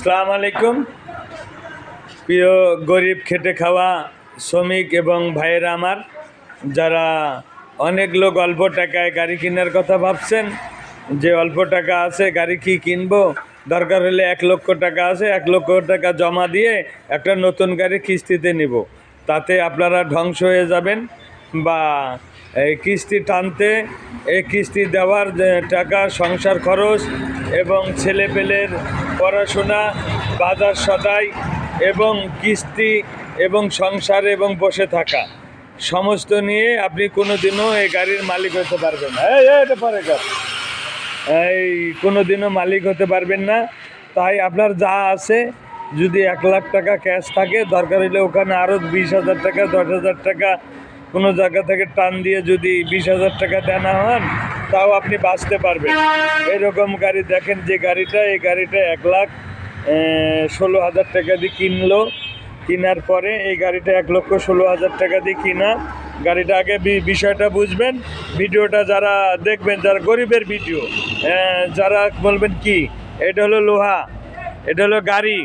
সালাম আলাইকুম। প্রিয় গরিব খেটে খাওয়া শ্রমিক এবং ভাইয়েরা আমার, যারা অনেক লোক অল্প টাকায় গাড়ি কেনার কথা ভাবছেন, যে অল্প টাকা আছে গাড়ি কি কিনবো? দরকার হলে এক লক্ষ টাকা আছে, এক লক্ষ টাকা জমা দিয়ে একটা নতুন গাড়ি কিস্তিতে নিব। তাতে আপনারা ধ্বংস হয়ে যাবেন বা এই কিস্তি টানতে, এই কিস্তি দেওয়ার টাকা, সংসার খরচ এবং ছেলেপেলের পড়াশোনা, বাজার সদাই এবং কিস্তি এবং সংসার এবং বসে থাকা। সমস্ত নিয়ে আপনি কোনো দিনও এই গাড়ির মালিক হতে পারবেন না। এটা পরে এই কোনো দিনও মালিক হতে পারবেন না। তাই আপনার যা আছে, যদি এক লাখ টাকা ক্যাশ থাকে, দরকার হলে ওখানে আরও বিশ হাজার টাকা, দশ হাজার টাকা কোনো জায়গা থেকে টান দিয়ে যদি বিশ হাজার টাকা দেনা হন তাও আপনি বাঁচতে পারবেন। এরকম গাড়ি দেখেন যে গাড়িটা, এই গাড়িটা এক লাখ ষোলো হাজার টাকা দিয়ে কিনলো। কেনার পরে এই গাড়িটা এক লক্ষ ষোলো হাজার টাকা দিয়ে কিনা। গাড়িটা আগে বিষয়টা বুঝবেন। ভিডিওটা যারা দেখবেন, যারা গরিবের ভিডিও যারা বলবেন কি, এটা হলো লোহা, এটা হলো গাড়ি।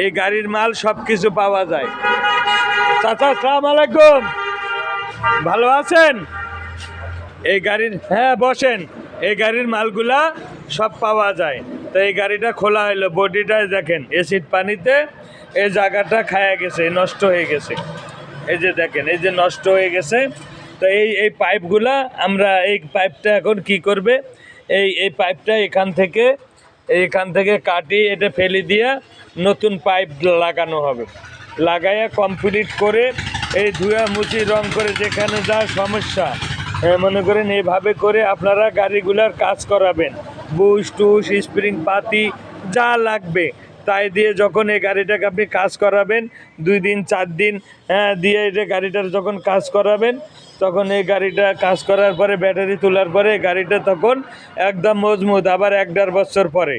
এই গাড়ির মাল সব কিছু পাওয়া যায়। চাচা সালাম আলাইকুম। ভালো আছেন? এই গাড়ির হ্যাঁ বসেন। এই গাড়ির মালগুলা সব পাওয়া যায়। তো এই গাড়িটা খোলা হলো বডিটা দেখেন এসিড পানিতে এই জায়গাটা খায়া গেছে নষ্ট হয়ে গেছে। এই যে দেখেন, এই যে নষ্ট হয়ে গেছে। তো এই এই পাইপগুলা আমরা, এই পাইপটা এখন কি করবে? এই এই পাইপটা এখান থেকে এইখান থেকে কাটি, এটা ফেলে দিয়ে নতুন পাইপ লাগানো হবে। লাগাইয়া কমপ্লিট করে এই ধুয়া মুচি রং করে যেখানে যা সমস্যা মনে করেন এইভাবে করে আপনারা গাড়িগুলার কাজ করাবেন। বুশ, টুশ, স্প্রিং, পাতি, যা লাগবে। তাই দিয়ে যখন এই গাড়িটাকে আপনি কাজ করাবেন, দুই দিন, চার দিন হ্যাঁ দিয়ে এটা গাড়িটার যখন কাজ করাবেন, তখন এই গাড়িটা কাজ করার পরে, ব্যাটারি তোলার পরে গাড়িটা তখন একদম মজবুত, আবার এক দেড় বছর পরে।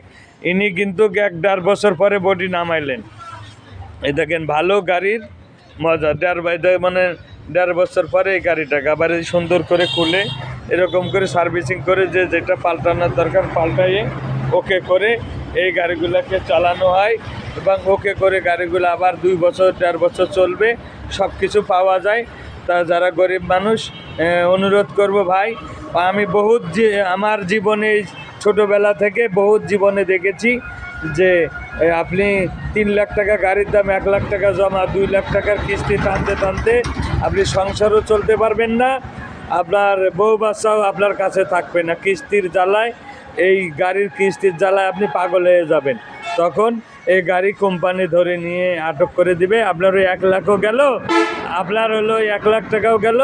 ইনি কিন্তু এক দেড় বছর পরে বডি নামাইলেন। এই দেখেন, ভালো গাড়ির মজা। দেড় বাই মানে দেড় বছর পরে এই গাড়িটাকে আবার সুন্দর করে খুলে, এরকম করে সার্ভিসিং করে যে যেটা পাল্টানোর দরকার পাল্টাইয়ে ওকে করে এই গাড়িগুলোকে চালানো হয় এবং ওকে করে গাড়িগুলো আবার দুই বছর, দেড় বছর চলবে সব কিছু পাওয়া যায়। তা যারা গরিব মানুষ অনুরোধ করব ভাই, আমি বহুত আমার জীবনে ছোটোবেলা থেকে বহুত জীবনে দেখেছি যে আপনি তিন লাখ টাকা গাড়ির দাম, এক লাখ টাকা জমা, দুই লাখ টাকার কিস্তি টানতে টানতে আপনি সংসারও চলতে পারবেন না। আপনার বউ বাচ্চাও আপনার কাছে থাকবে না। কিস্তির জ্বালায়, এই গাড়ির কিস্তির জ্বালায় আপনি পাগল হয়ে যাবেন। তখন এই গাড়ি কোম্পানি ধরে নিয়ে আটক করে দিবে। আপনার ওই এক লাখও গেল, আপনার হলো এক লাখ টাকাও গেল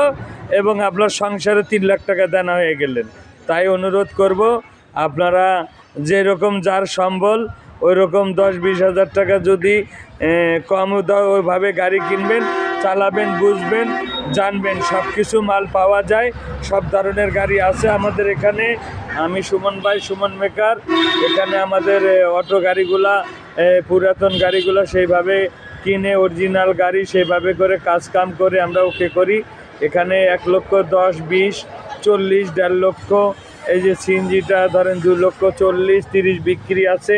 এবং আপনার সংসারে তিন লাখ টাকা দেনা হয়ে গেলেন। তাই অনুরোধ করব, আপনারা যেরকম যার সম্বল ওই রকম দশ বিশ হাজার টাকা যদি কম ওইভাবে গাড়ি কিনবেন, চালাবেন, বুঝবেন, জানবেন সব কিছু মাল পাওয়া যায়, সব ধরনের গাড়ি আছে আমাদের এখানে। আমি সুমন ভাই, সুমন মেকার, এখানে আমাদের অটো গাড়িগুলা পুরাতন গাড়িগুলো সেইভাবে কিনে অরিজিনাল গাড়ি সেইভাবে করে কাজ কাম করে আমরা ওকে করি। এখানে এক লক্ষ দশ, বিশ, চল্লিশ, দেড় লক্ষ, এই যে সিএনজিটা ধরেন দু লক্ষ চল্লিশ, তিরিশ বিক্রি আছে।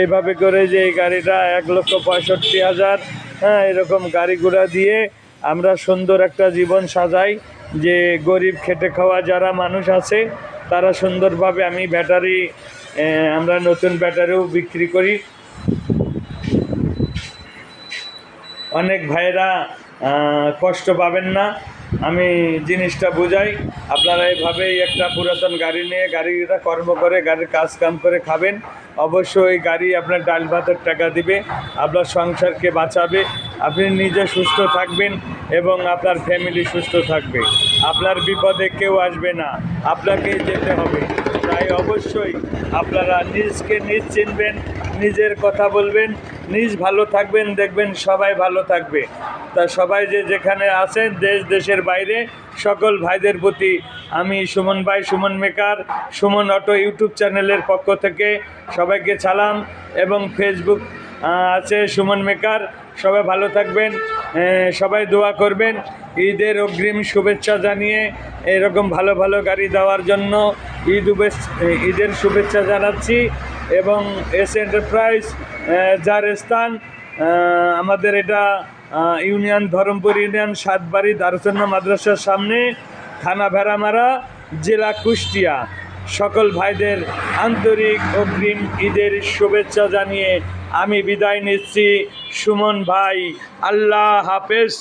এইভাবে করে যে এই গাড়িটা এক লক্ষ পঁয়ষট্টি হাজার হ্যাঁ এরকম গাড়ি ঘোড়া দিয়ে আমরা সুন্দর একটা জীবন সাজাই। যে গরিব খেটে খাওয়া যারা মানুষ আছে, তারা সুন্দরভাবে আমি ব্যাটারি আমরা নতুন ব্যাটারিও বিক্রি করি। অনেক ভাইয়েরা কষ্ট পাবেন না। আমি জিনিসটা বুঝাই। আপনারা এইভাবেই একটা পুরাতন গাড়ি নিয়ে গাড়িটা কর্ম করে, গাড়ির কাজ কাম করে খাবেন। অবশ্যই গাড়ি আপনার ডাল ভাতের টাকা দিবে, আপনার সংসারকে বাঁচাবে, আপনি নিজে সুস্থ থাকবেন এবং আপনার ফ্যামিলি সুস্থ থাকবে। আপনার বিপদে কেউ আসবে না, আপনাকেই যেতে হবে। তাই অবশ্যই আপনারা নিজকে নিজ চিনবেন নিজের কথা বলবেন, নিজ ভালো থাকবেন, দেখবেন সবাই ভালো থাকবে। তা সবাই যে যেখানে আছেন, দেশ, দেশের বাইরে, সকল ভাইদের প্রতি আমি সুমন ভাই, Suman maker, Suman auto YouTube চ্যানেলের পক্ষ থেকে সবাইকে সালাম এবং ফেসবুক আছে সুমন মেকার, সবাই ভালো থাকবেন সবাই দোয়া করবেন, ঈদের অগ্রিম শুভেচ্ছা জানিয়ে এরকম ভালো ভালো গাড়ি দেওয়ার জন্য ঈদ ঈদের শুভেচ্ছা জানাচ্ছি। এবং এস এন্টারপ্রাইজ যার স্থান আমাদের এটা ইউনিয়ন ধরমপুর ইউনিয়ন সাতবাড়ি দারুসন্না মাদ্রাসার সামনে, থানা ভেড়ামারা, জেলা কুষ্টিয়া। সকল ভাইদের আন্তরিক অগ্রিম ঈদের শুভেচ্ছা জানিয়ে আমি বিদায় নিচ্ছি। সুমন ভাই, আল্লাহ হাফেজ।